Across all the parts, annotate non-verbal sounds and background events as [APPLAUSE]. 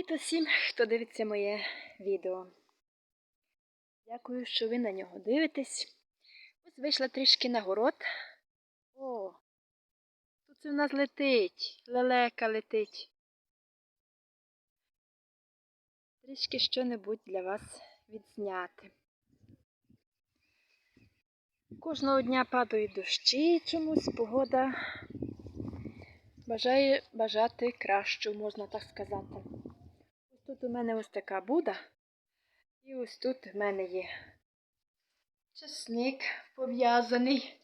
Привіт усім, хто дивиться моє відео. Дякую, що ви на нього дивитесь. Ось вийшла трішки на город. О, тут це в нас летить, лелека летить. Трішки що-небудь для вас відзняти. Кожного дня падають дощі, чомусь погода бажає бажати кращу, можна так сказати. Тут у мене ось така буда, і ось тут в мене є чесник пов'язаний.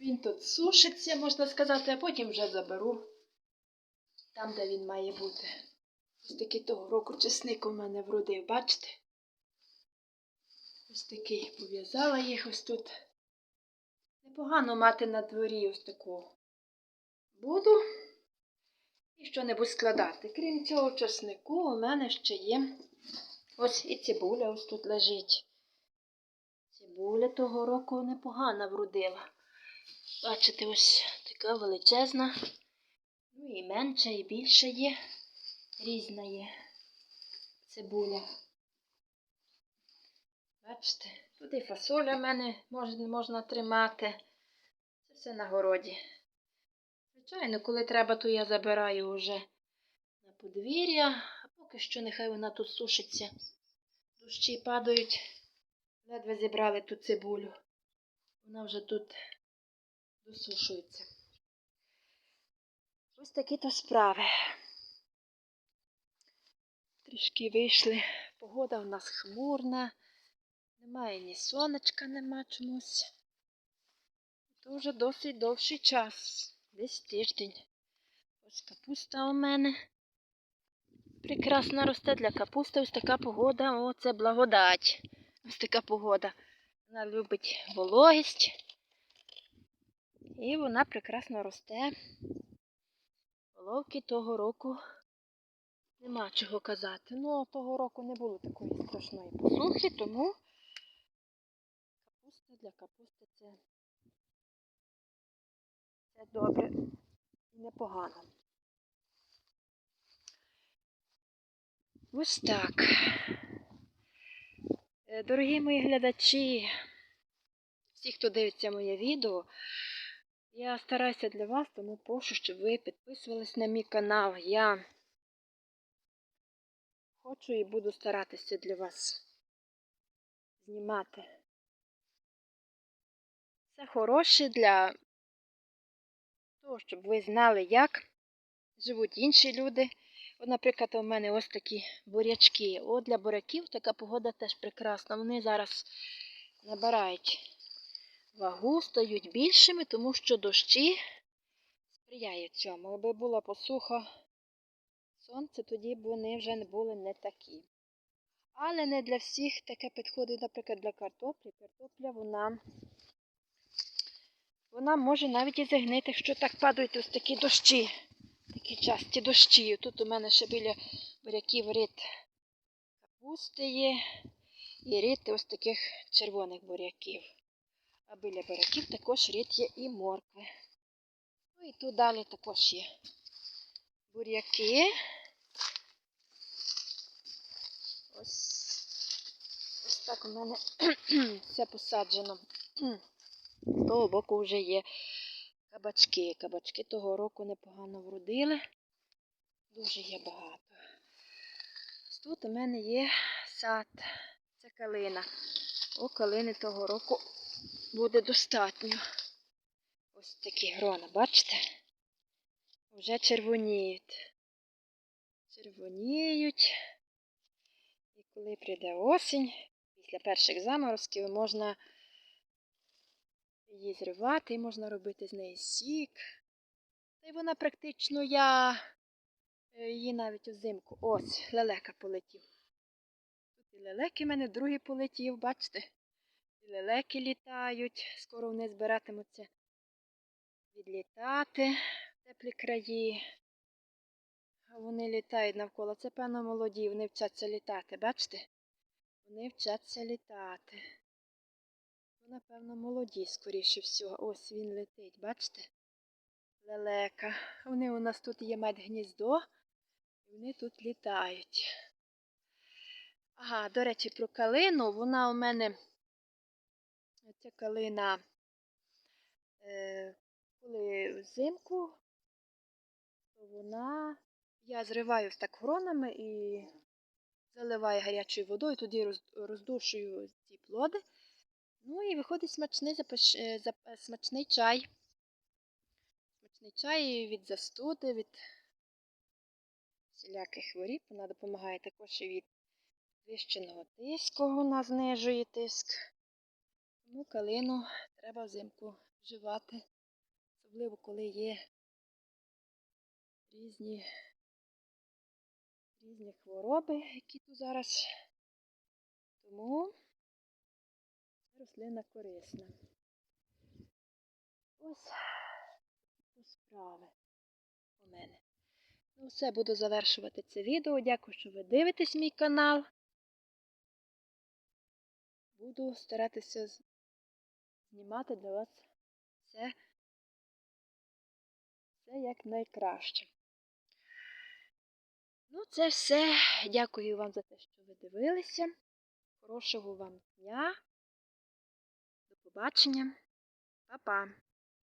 Він тут сушиться, можна сказати, а потім вже заберу там, де він має бути. Ось такий того року чесник у мене вродив, бачите? Ось такий пов'язала їх ось тут. Непогано мати на дворі ось таку буду і що-небудь складати. Крім цього часнику, у мене ще є ось і цибуля ось тут лежить. Цибуля того року непогана вродила. Бачите, ось така величезна. Ну і менша, і більша є. Різна є цибуля. Бачите, тут і фасоля в мене можна, можна тримати. Це все на городі. Звичайно, коли треба, то я забираю вже на подвір'я, поки що нехай вона тут сушиться. Дощі падають. Ледве зібрали ту цибулю. Вона вже тут досушується. Ось такі то справи. Трішки вийшли. Погода у нас хмурна. Немає ні сонечка, нема чомусь. Дуже досить довший час. Десь тиждень. Ось капуста у мене. Прекрасно росте для капусти. Ось така погода. О, це благодать. Ось така погода. Вона любить вологість. І вона прекрасно росте. Головки того року нема чого казати. Ну, того року не було такої страшної посухи, тому капуста для капусти це це добре і непогано. Ось так. Е, Дорогі мої глядачі, всі, хто дивиться моє відео, я стараюся для вас, тому прошу, щоб ви підписувались на мій канал. Я хочу і буду старатися для вас знімати. Це хороше для того, щоб ви знали, як живуть інші люди. От, наприклад, у мене ось такі бурячки. От для буряків така погода теж прекрасна. Вони зараз набирають вагу, стають більшими, тому що дощі сприяють цьому. Аби була посуха сонце, тоді б вони вже не були не такі. Але не для всіх таке підходить, наприклад, для картоплі. Картопля вона вона може навіть і загнити, якщо так падають ось такі дощі, такі часті дощі. Тут у мене ще біля буряків рід капусти є і рід ось таких червоних буряків. А біля буряків також рід є і моркви. Ну і тут далі також є буряки. Ось, ось так у мене [CLEARS THROAT] все посаджено. З того боку вже є кабачки. Кабачки того року непогано вродили. Дуже є багато. Тут у мене є сад. Це калина. О, калини того року буде достатньо. Ось такі грона, бачите? Вже червоніють. Червоніють. І коли прийде осінь, після перших заморозків можна її зривати, можна робити з неї сік. Та й вона практично я е, її навіть взимку. Ось, лелека полетів. Тут і лелеки в мене другий полетів, бачите? І лелеки літають, скоро вони збиратимуться відлітати в теплі краї. Вони літають навколо. Це, певно, молоді, вони вчаться літати, бачите? Вони вчаться літати. Напевно, молоді, скоріше всього. Ось він летить, бачите? Лелека. Вони у нас тут є медгніздо. Вони тут літають. Ага, до речі, про калину. Вона у мене, ця калина, е, коли взимку, то вона, я зриваю так гронами і заливаю гарячою водою, тоді роздушую ці плоди. Ну і виходить смачний, запаш... е, зап- е, смачний чай. Смачний чай від застуди, від всіляких хворіб. Вона допомагає також і від підвищеного тиску, вона знижує тиск. Тому калину треба взимку вживати, особливо коли є різні, різні хвороби, які тут зараз. Тому рослина корисна. Ось справи у мене. Ну, все, буду завершувати це відео. Дякую, що ви дивитесь мій канал. Буду старатися знімати для вас все, все як найкраще. Ну, це все. Дякую вам за те, що ви дивилися. Хорошого вам дня. Побачення. Па-па.